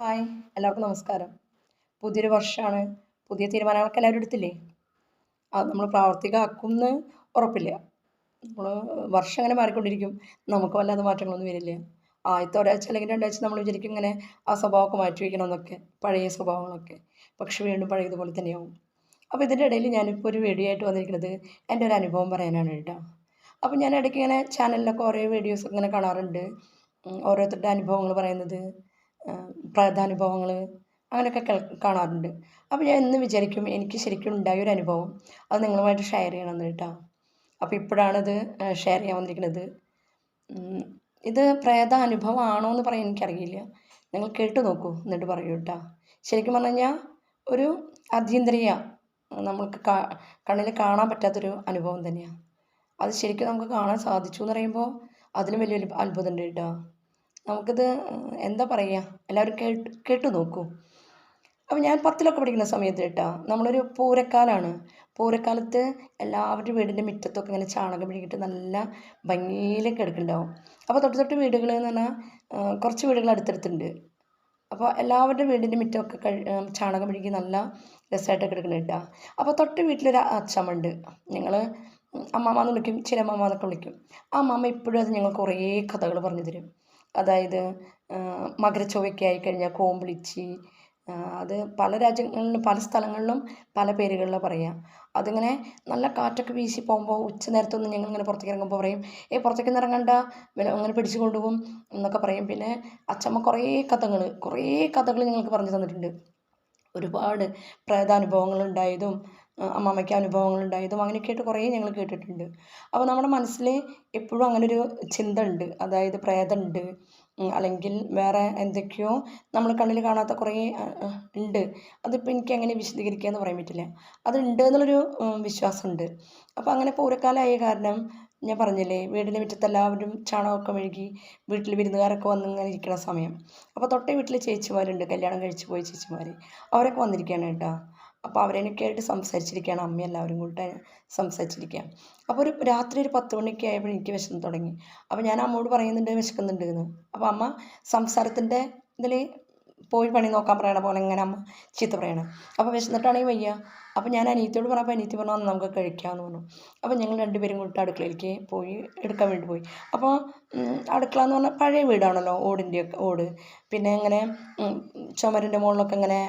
Hi എല്ലാവർക്കും നമസ്കാരം. പുതിയൊരു വർഷമാണ് പുതിയ തീരുമാനങ്ങളൊക്കെ എല്ലാവരും എടുത്തില്ലേ? അത് നമ്മൾ പ്രാവർത്തികമാക്കുമെന്ന് ഉറപ്പില്ല. നമ്മൾ വർഷം അങ്ങനെ മാറിക്കൊണ്ടിരിക്കും. നമുക്ക് വല്ലാതെ മാറ്റങ്ങളൊന്നും വരില്ല. ആദ്യത്തെ ഒരാഴ്ച അല്ലെങ്കിൽ രണ്ടാഴ്ച നമ്മൾ വിചാരിക്കും ഇങ്ങനെ ആ സ്വഭാവമൊക്കെ മാറ്റി വയ്ക്കണമെന്നൊക്കെ പഴയ സ്വഭാവങ്ങളൊക്കെ. പക്ഷെ വീണ്ടും പഴയതുപോലെ തന്നെയാവും. അപ്പോൾ ഇതിന്റെ ഇടയിൽ ഞാനിപ്പോൾ ഒരു വീഡിയോ ആയിട്ട് വന്നിരിക്കുന്നത് എന്റെ ഒരു അനുഭവം പറയാനാണ് കേട്ടോ. അപ്പോൾ ഞാൻ ഇടയ്ക്ക് ഇങ്ങനെ ചാനലിലൊക്കെ ഓരോ വീഡിയോസ് ഇങ്ങനെ കാണാറുണ്ട്. ഓരോരുത്തരുടെ അനുഭവങ്ങൾ പറയുന്നത്. പ്രധാനുഭവങ്ങൾ അങ്ങനെയൊക്കെ കാണാറുണ്ട്. അപ്പോൾ ഞാൻ എന്നും വിചാരിക്കും എനിക്ക് ശരിക്കും ഉണ്ടായ ഒരു അനുഭവം അത് നിങ്ങളുമായിട്ട് ഷെയർ ചെയ്യണമെന്ന് കേട്ടോ. അപ്പോൾ ഇപ്പോഴാണിത് ഷെയർ ചെയ്യാൻ വന്നിരിക്കുന്നത്. ഇത് പ്രേത അനുഭവമാണോ എന്ന് പറയാൻ എനിക്കറിയില്ല. നിങ്ങൾ കേട്ട് നോക്കൂ എന്നിട്ട് പറയൂ കേട്ടോ. ശരിക്കും പറഞ്ഞു കഴിഞ്ഞാൽ ഒരു അതീന്ദ്രിയ നമ്മൾക്ക് കണ്ണിൽ കാണാൻ പറ്റാത്തൊരു അനുഭവം തന്നെയാണ് അത് ശരിക്കും നമുക്ക് കാണാൻ സാധിച്ചു എന്ന് പറയുമ്പോൾ അതിലും വലിയൊരു അത്ഭുതമുണ്ട് കേട്ടോ. നമുക്കിത് എന്താ പറയുക എല്ലാവരും കേട്ട് കേട്ടു നോക്കൂ. അപ്പോൾ ഞാൻ പത്തിലൊക്കെ പഠിക്കുന്ന സമയത്ത് കേട്ടോ നമ്മളൊരു പൂരക്കാലാണ്. പൂരക്കാലത്ത് എല്ലാവരുടെ വീടിന്റെ മുറ്റത്തൊക്കെ ഇങ്ങനെ ചാണകം പിടിക്കിട്ട് നല്ല ഭംഗിയിൽ കിടക്കുന്നുണ്ടാവും. അപ്പോൾ തൊട്ട് തൊട്ട് വീടുകൾ എന്ന് പറഞ്ഞാൽ കുറച്ച് വീടുകൾ അടുത്തടുത്തുണ്ട്. അപ്പോൾ എല്ലാവരുടെ വീടിന്റെ മുറ്റമൊക്കെ കഴി ചാണകം മെഴുകി നല്ല രസമായിട്ട് എടുക്കുന്നുണ്ട് കേട്ടോ. അപ്പോൾ തൊട്ട് വീട്ടിലൊരു അച്ഛമ്മുണ്ട് ഞങ്ങൾ അമ്മാമ്മ എന്ന് വിളിക്കും ചിലമ്മ എന്നൊക്കെ വിളിക്കും. ആ അമ്മാമ്മ ഇപ്പോഴും അത് ഞങ്ങൾ കുറേ കഥകൾ പറഞ്ഞു തരും. അതായത് മകരച്ചൊവ്വയ്ക്ക് കഴിഞ്ഞാൽ കോമ്പിളിച്ചി അത് പല രാജ്യങ്ങളിലും പല സ്ഥലങ്ങളിലും പല പേരുകളിലാണ് പറയുക അതിങ്ങനെ നല്ല കാറ്റൊക്കെ വീശി പോകുമ്പോൾ ഉച്ച നേരത്തൊന്നും ഞങ്ങൾ ഇങ്ങനെ പുറത്തേക്ക് ഇറങ്ങുമ്പോൾ പറയും ഏ പുറത്തേക്ക് ഇറങ്ങണ്ട അങ്ങനെ പിടിച്ചു കൊണ്ടുപോകും എന്നൊക്കെ പറയും. പിന്നെ അച്ചമ്മ കുറേ കഥകൾ കുറേ കഥകൾ ഞങ്ങൾക്ക് പറഞ്ഞു തന്നിട്ടുണ്ട്. ഒരുപാട് പ്രേതാനുഭവങ്ങൾ ഉണ്ടായതും അമ്മാമ്മയ്ക്ക് അനുഭവങ്ങൾ ഉണ്ടായതും അങ്ങനെയൊക്കെയായിട്ട് കുറേ ഞങ്ങൾ കേട്ടിട്ടുണ്ട്. അപ്പോൾ നമ്മുടെ മനസ്സിൽ എപ്പോഴും അങ്ങനൊരു ചിന്ത ഉണ്ട് അതായത് പ്രേതമുണ്ട്. അല്ലെങ്കിൽ വേറെ എന്തൊക്കെയോ നമ്മൾ കണ്ണിൽ കാണാത്ത കുറേ ഉണ്ട്. അതിപ്പോൾ എനിക്ക് എങ്ങനെ വിശദീകരിക്കുക എന്ന് പറയാൻ പറ്റില്ല. അതുണ്ട് എന്നുള്ളൊരു വിശ്വാസമുണ്ട്. അപ്പോൾ അങ്ങനെ പൂരക്കാലമായ കാരണം ഞാൻ പറഞ്ഞില്ലേ വീടിന്റെ മുറ്റത്ത് എല്ലാവരും ചാണകമൊക്കെ മെഴുകി വീട്ടിൽ വിരുന്നുകാരൊക്കെ വന്ന് ഇങ്ങനെ ഇരിക്കുന്ന സമയം. അപ്പോൾ തൊട്ടേ വീട്ടിൽ ചേച്ചിമാരുണ്ട്. കല്യാണം കഴിച്ചു പോയ ചേച്ചിമാർ അവരൊക്കെ വന്നിരിക്കുകയാണ് കേട്ടോ. അപ്പോൾ അവരെനിക്ക് ആയിട്ട് സംസാരിച്ചിരിക്കുകയാണ്. അമ്മ എല്ലാവരും കൂടെ സംസാരിച്ചിരിക്കുക അപ്പോൾ ഒരു രാത്രി ഒരു പത്ത് മണിയൊക്കെ ആയപ്പോൾ എനിക്ക് വിശന്ന് തുടങ്ങി. അപ്പോൾ ഞാൻ അമ്മയോട് പറയുന്നുണ്ട് വിശക്കുന്നുണ്ട് എന്ന് അപ്പോൾ അമ്മ സംസാരത്തിന്റെ ഇതിൽ പോയി പണി നോക്കാൻ പറയണ പോലെ ഇങ്ങനെ അമ്മ ചീത്ത പറയണം. അപ്പോൾ വിശന്നിട്ടാണെങ്കിൽ വയ്യ. അപ്പോൾ ഞാൻ അനിയത്തിയോട് പറഞ്ഞപ്പോൾ അനിയത്തി പറഞ്ഞു അന്ന് നമുക്ക് കഴിക്കാമെന്ന് പറഞ്ഞു. അപ്പോൾ ഞങ്ങൾ രണ്ടുപേരും കൂടി അടുക്കളയിലേക്ക് പോയി എടുക്കാൻ വേണ്ടി പോയി. അപ്പോൾ അടുക്കള എന്ന് പറഞ്ഞാൽ പഴയ വീടാണല്ലോ ഓടിന്റെയൊക്കെ ഓട്. പിന്നെ ഇങ്ങനെ ചുമരിന്റെ മുകളിലൊക്കെ ഇങ്ങനെ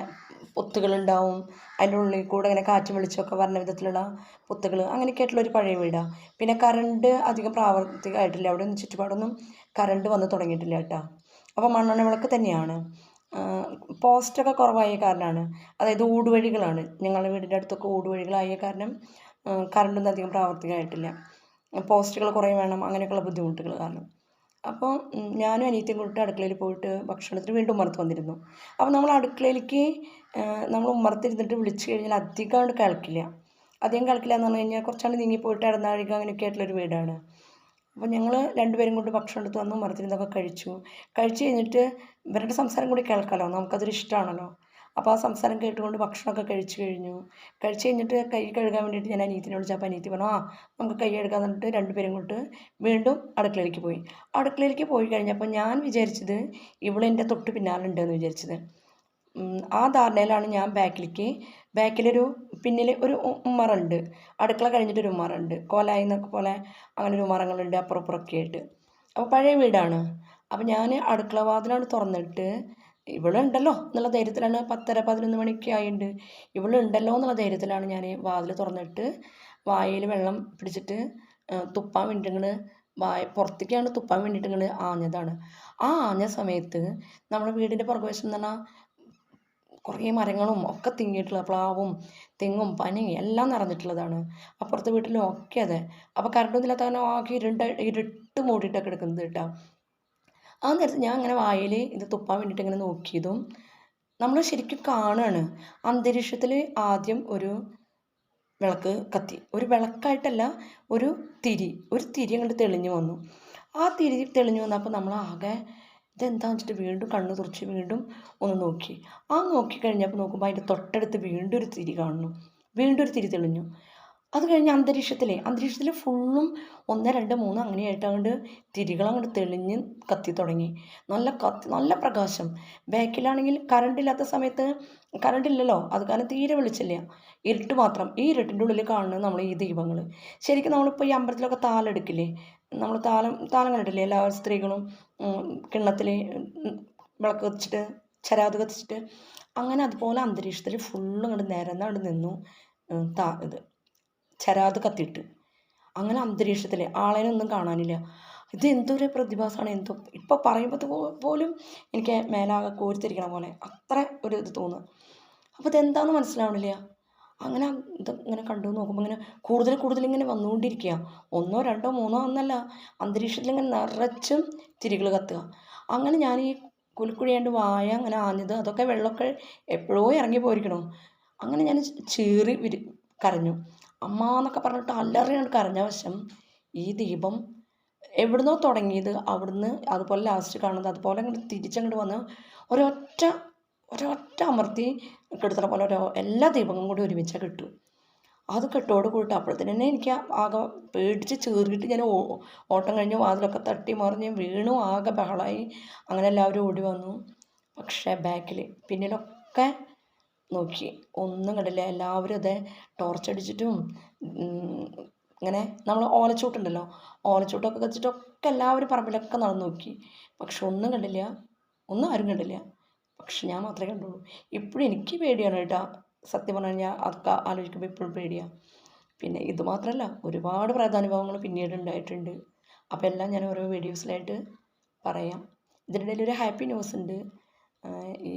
പൊത്തുകളുണ്ടാവും. അതിന്റെ ഉള്ളിൽ കൂടെ ഇങ്ങനെ കാറ്റും വെളിച്ചമൊക്കെ വരുന്ന വിധത്തിലുള്ള പൊത്തുകൾ അങ്ങനെയൊക്കെ ആയിട്ടുള്ള ഒരു പഴയ വീടാണ് പിന്നെ കറണ്ട് അധികം പ്രാവർത്തികമായിട്ടില്ല. അവിടെ ഒന്നും ചുറ്റുപാടൊന്നും കറണ്ട് വന്ന് തുടങ്ങിയിട്ടില്ല കേട്ടോ. അപ്പോൾ മണ്ണെണ്ണ വിളക്ക് തന്നെയാണ്. പോസ്റ്റൊക്കെ കുറവായ കാരണമാണ്. അതായത് ഊടുവഴികളാണ്. ഞങ്ങളുടെ വീടിന്റെ അടുത്തൊക്കെ ഊടുവഴികളായ കാരണം കറണ്ടൊന്നും അധികം പ്രാവർത്തികമായിട്ടില്ല. പോസ്റ്റുകൾ കുറേ വേണം. അങ്ങനെയൊക്കെയുള്ള ബുദ്ധിമുട്ടുകൾ കാരണം. അപ്പോൾ ഞാനും അനിയത്തിയും കൂടിയിട്ട് അടുക്കളയിൽ പോയിട്ട് ഭക്ഷണത്തിന് വീണ്ടും ഉമ്മറത്ത് വന്നിരുന്നു. അപ്പോൾ നമ്മൾ അടുക്കളയിലേക്ക് നമ്മൾ ഉമ്മറത്തിരുന്നിട്ട് വിളിച്ചു കഴിഞ്ഞാൽ അധികം അങ്ങോട്ട് കേൾക്കില്ല. അധികം കേൾക്കില്ല എന്ന് പറഞ്ഞു കഴിഞ്ഞാൽ കുറച്ചാണ്ട് നീങ്ങി പോയിട്ട് ഇടനാഴിക അങ്ങനെയൊക്കെ ആയിട്ടുള്ളൊരു വീടാണ്. അപ്പോൾ ഞങ്ങൾ രണ്ടുപേരും കൊണ്ട് ഭക്ഷണം എടുത്ത് വന്നു മരത്തിരുന്നൊക്കെ കഴിച്ചു. കഴിച്ചു കഴിഞ്ഞിട്ട് ഇവരുടെ സംസാരം കൂടി കേൾക്കാമല്ലോ നമുക്കതൊരു ഇഷ്ടമാണല്ലോ. അപ്പോൾ ആ സംസാരം കേട്ടുകൊണ്ട് ഭക്ഷണമൊക്കെ കഴിച്ചു കഴിഞ്ഞു. കഴിച്ച് കഴിഞ്ഞിട്ട് കൈ കഴുകാൻ വേണ്ടിയിട്ട് ഞാൻ അനിയത്തിനോട് വിളിച്ചപ്പോൾ അനിയത്തി പറഞ്ഞു ആ നമുക്ക് കൈ കഴുകാൻ പറഞ്ഞിട്ട് രണ്ടുപേരും കൊണ്ട് വീണ്ടും അടുക്കളയിലേക്ക് പോയി. അടുക്കളയിലേക്ക് പോയി കഴിഞ്ഞപ്പോൾ ഞാൻ വിചാരിച്ചത് ഇവളെന്റെ തൊട്ട് പിന്നാലുണ്ടെന്ന് വിചാരിച്ചത്. ആ ധാരണയിലാണ് ഞാൻ ബാക്കിലേക്ക് ബാക്കിലൊരു പിന്നിൽ ഒരു ഉമ്മറുണ്ട്. അടുക്കള കഴിഞ്ഞിട്ടൊരു ഉമ്മറുണ്ട്. കോലായി എന്നൊക്കെ പോലെ അങ്ങനെ ഒരു ഉമ്മറങ്ങളുണ്ട് അപ്പുറപ്പുറമൊക്കെ ആയിട്ട്. അപ്പോൾ പഴയ വീടാണ്. അപ്പോൾ ഞാൻ അടുക്കള വാതിലാണ് തുറന്നിട്ട് ഇവളുണ്ടല്ലോ എന്നുള്ള ധൈര്യത്തിലാണ് പത്തര പതിനൊന്ന് മണിയൊക്കെ ആയിട്ടുണ്ട് ഇവളുണ്ടല്ലോ എന്നുള്ള ധൈര്യത്തിലാണ് ഞാൻ വാതിൽ തുറന്നിട്ട് വായയിൽ വെള്ളം പിടിച്ചിട്ട് തുപ്പാൻ വേണ്ടിയിട്ട് വായ പുറത്തേക്കാണ് തുപ്പാൻ വേണ്ടിയിട്ട് ഇങ്ങോട്ട് ആഞ്ഞതാണ്. ആ ആഞ്ഞ സമയത്ത് നമ്മുടെ വീടിന്റെ പുറകുവശം എന്ന് പറഞ്ഞാൽ കുറേ മരങ്ങളും ഒക്കെ തിങ്ങിയിട്ടുള്ള പ്ലാവും തെങ്ങും പനയും എല്ലാം നിറഞ്ഞിട്ടുള്ളതാണ്. അപ്പുറത്തെ വീട്ടിലും ഒക്കെ അതെ അപ്പോൾ കറണ്ടൊന്നുമില്ലാത്ത കാരണം ആകെ ഇരുണ്ട ഇരുട്ട് മൂടിയിട്ടൊക്കെ കിടക്കുന്നത് കേട്ടോ. ആ നേരത്ത് ഞാൻ അങ്ങനെ വായിൽ ഇത് തുപ്പാൻ വേണ്ടിയിട്ട് ഇങ്ങനെ നോക്കിയതും നമ്മൾ ശരിക്കും കാണുകയാണ് അന്തരീക്ഷത്തിൽ ആദ്യം ഒരു വിളക്ക് കത്തി. ഒരു വിളക്കായിട്ടല്ല ഒരു തിരി. ഒരു തിരി അങ്ങോട്ട് തെളിഞ്ഞു വന്നു. ആ തിരി തെളിഞ്ഞു വന്നപ്പോൾ നമ്മൾ ആകെ ഇതെന്താ വെച്ചിട്ട് വീണ്ടും കണ്ണ് തുറച്ച് വീണ്ടും ഒന്ന് നോക്കി. ആ നോക്കി കഴിഞ്ഞപ്പോൾ നോക്കുമ്പോൾ അതിന്റെ തൊട്ടടുത്ത് വീണ്ടും ഒരു തിരി കാണുന്നു. വീണ്ടും ഒരു തിരി തെളിഞ്ഞു. അത് കഴിഞ്ഞ് അന്തരീക്ഷത്തിലെ അന്തരീക്ഷത്തിൽ ഫുള്ളും ഒന്ന് രണ്ട് മൂന്ന് അങ്ങനെയായിട്ട് അങ്ങോട്ട് തിരികൾ അങ്ങോട്ട് തെളിഞ്ഞ് കത്തി തുടങ്ങി. നല്ല കത്തി നല്ല പ്രകാശം. ബാക്കിലാണെങ്കിൽ കറണ്ട് ഇല്ലാത്ത സമയത്ത് കറണ്ട് ഇല്ലല്ലോ അത് കാരണം തീരെ വെളിച്ചില്ല ഇരുട്ട് മാത്രം. ഈ ഇരുട്ടിന്റെ ഉള്ളിൽ കാണുന്നത് നമ്മൾ ഈ ദീപങ്ങൾ ശരിക്കും നമ്മളിപ്പോൾ ഈ അമ്പലത്തിലൊക്കെ താലെടുക്കില്ലേ നമ്മൾ താലം താലം കണ്ടിട്ടില്ലേ? എല്ലാ സ്ത്രീകളും കിണ്ണത്തിൽ വിളക്ക് കത്തിച്ചിട്ട് ചരാത് കത്തിച്ചിട്ട് അങ്ങനെ അതുപോലെ അന്തരീക്ഷത്തിൽ ഫുള്ള് അങ്ങോട്ട് നിരന്നങ്ങോട്ട് നിന്നു താ ഇത്. ചരാത് കത്തിയിട്ട് അങ്ങനെ അന്തരീക്ഷത്തിൽ ആളേനൊന്നും കാണാനില്ല. ഇത് എന്തൊരു പ്രതിഭാസമാണ് എന്തോ ഇപ്പോൾ പറയുമ്പോൾ പോലും എനിക്ക് മേലാകെ കോരിത്തിരിക്കണ പോലെ അത്ര ഒരു ഇത് തോന്നുന്നു. അപ്പോൾ ഇതെന്താണെന്ന് മനസ്സിലാവണില്ല? അങ്ങനെ ഇത് ഇങ്ങനെ കണ്ടു നോക്കുമ്പോൾ ഇങ്ങനെ കൂടുതൽ കൂടുതൽ ഇങ്ങനെ വന്നുകൊണ്ടിരിക്കുക. ഒന്നോ രണ്ടോ മൂന്നോ ഒന്നല്ല അന്തരീക്ഷത്തിൽ ഇങ്ങനെ നിറച്ചും തിരികൾ കത്തുക. അങ്ങനെ ഞാൻ ഈ കുലുക്കുഴിയാണ്ട് വായ അങ്ങനെ ആഞ്ഞത് അതൊക്കെ വെള്ളമൊക്കെ എപ്പോഴോ ഇറങ്ങി പോയിരിക്കണോ. അങ്ങനെ ഞാൻ ചീറി വിരി കരഞ്ഞു. അമ്മ എന്നൊക്കെ പറഞ്ഞിട്ട് അല്ലറിയാണ് കരഞ്ഞ വശം ഈ ദീപം എവിടുന്നോ തുടങ്ങിയത് അവിടുന്ന് അതുപോലെ ലാസ്റ്റ് കാണുന്നത് അതുപോലെ അങ്ങോട്ട് തിരിച്ചങ്ങോട്ട് വന്ന് ഒരൊറ്റ ഒരൊറ്റ അമർത്തി കെടുത്തണ പോലെ ഒരു എല്ലാ ദീപങ്ങളും കൂടി ഒരുമിച്ച് കിട്ടും. അത് കെട്ടോട് കൂട്ടും അപ്പോഴത്തേന് എനിക്ക് ആകെ പേടിച്ച് ചീറിയിട്ട് ഞാൻ ഓട്ടം കഴിഞ്ഞ് വാതിലൊക്കെ തട്ടി മറിഞ്ഞ് വീണു ആകെ ബഹളായി. അങ്ങനെ എല്ലാവരും ഓടി വന്നു. പക്ഷേ ബാക്കിൽ പിന്നിലൊക്കെ നോക്കി. ഒന്നും കണ്ടില്ല. എല്ലാവരും അതെ ടോർച്ചടിച്ചിട്ടും ഇങ്ങനെ നമ്മൾ ഓലച്ചൂട്ടുണ്ടല്ലോ. ഓലച്ചൂട്ടൊക്കെ വെച്ചിട്ടൊക്കെ എല്ലാവരും പറമ്പിലൊക്കെ നടന്നു നോക്കി. പക്ഷെ ഒന്നും കണ്ടില്ല. ഒന്നും ആരും കണ്ടില്ല. പക്ഷെ ഞാൻ മാത്രമേ കണ്ടുള്ളൂ. ഇപ്പോഴും എനിക്ക് പേടിയാണ് കേട്ടോ. സത്യം പറഞ്ഞു കഴിഞ്ഞാൽ അതൊക്കെ ആലോചിക്കുമ്പോൾ ഇപ്പോഴും പേടിയാണ് പിന്നെ ഇത് മാത്രമല്ല ഒരുപാട് പ്രേതാനുഭവങ്ങൾ പിന്നീട് ഉണ്ടായിട്ടുണ്ട്. അപ്പോൾ എല്ലാം ഞാൻ ഓരോ വീഡിയോസിലായിട്ട് പറയാം. ഇതിനിടയിൽ ഒരു ഹാപ്പി ന്യൂസ് ഉണ്ട്. ഈ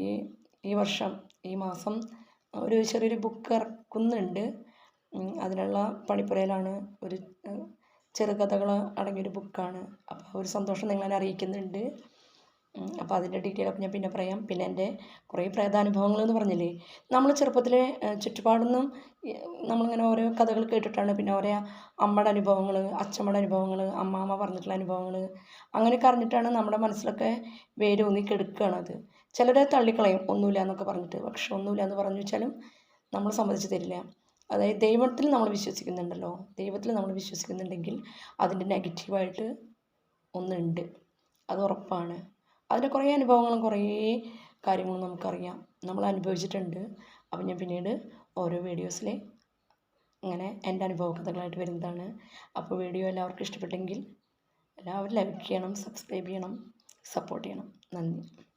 ഈ വർഷം ഈ മാസം ഒരു ചെറിയൊരു ബുക്ക് ഇറക്കുന്നുണ്ട്. അതിനുള്ള പണിപ്പുരയിലാണ് ഒരു ചെറുകഥകൾ അടങ്ങിയൊരു ബുക്കാണ് അപ്പോൾ ഒരു സന്തോഷം നിങ്ങളെ അറിയിക്കുന്നുണ്ട്. അപ്പോൾ അതിന്റെ ഡീറ്റെയിലൊക്കെ ഞാൻ പിന്നെ പറയാം. പിന്നെ എന്റെ കുറേ പ്രേതാനുഭവങ്ങൾ എന്ന് പറഞ്ഞില്ലേ? നമ്മൾ ചെറുപ്പത്തിലെ ചുറ്റുപാടൊന്നും നമ്മളിങ്ങനെ ഓരോ കഥകൾ കേട്ടിട്ടാണ് പിന്നെ ഓരോ അമ്മയുടെ അനുഭവങ്ങൾ അച്ഛമ്മയുടെ അനുഭവങ്ങൾ അമ്മാമ്മ പറഞ്ഞിട്ടുള്ള അനുഭവങ്ങൾ അങ്ങനെയൊക്കെ അറിഞ്ഞിട്ടാണ് നമ്മുടെ മനസ്സിലൊക്കെ വേരൂന്നി കെടുക്കുകയാണത് ചിലരെ തള്ളിക്കളയും ഒന്നുമില്ല എന്നൊക്കെ പറഞ്ഞിട്ട്. പക്ഷെ ഒന്നുമില്ല എന്ന് പറഞ്ഞു വെച്ചാലും നമ്മൾ സമ്മതിച്ച് തരില്ല. അതായത് ദൈവത്തിൽ നമ്മൾ വിശ്വസിക്കുന്നുണ്ടല്ലോ. ദൈവത്തിൽ നമ്മൾ വിശ്വസിക്കുന്നുണ്ടെങ്കിൽ അതിന്റെ നെഗറ്റീവായിട്ട് ഒന്നുണ്ട്. അത് ഉറപ്പാണ്. അതിന്റെ കുറേ അനുഭവങ്ങളും കുറേ കാര്യങ്ങളും നമുക്കറിയാം. നമ്മൾ അനുഭവിച്ചിട്ടുണ്ട്. അപ്പം ഞാൻ പിന്നീട് ഓരോ വീഡിയോസിലെ അങ്ങനെ എന്റെ അനുഭവ കഥകളായിട്ട് വരുന്നതാണ്. അപ്പോൾ വീഡിയോ എല്ലാവർക്കും ഇഷ്ടപ്പെട്ടെങ്കിൽ എല്ലാവരും ലൈക്ക് ചെയ്യണം സബ്സ്ക്രൈബ് ചെയ്യണം സപ്പോർട്ട് ചെയ്യണം. നന്ദി.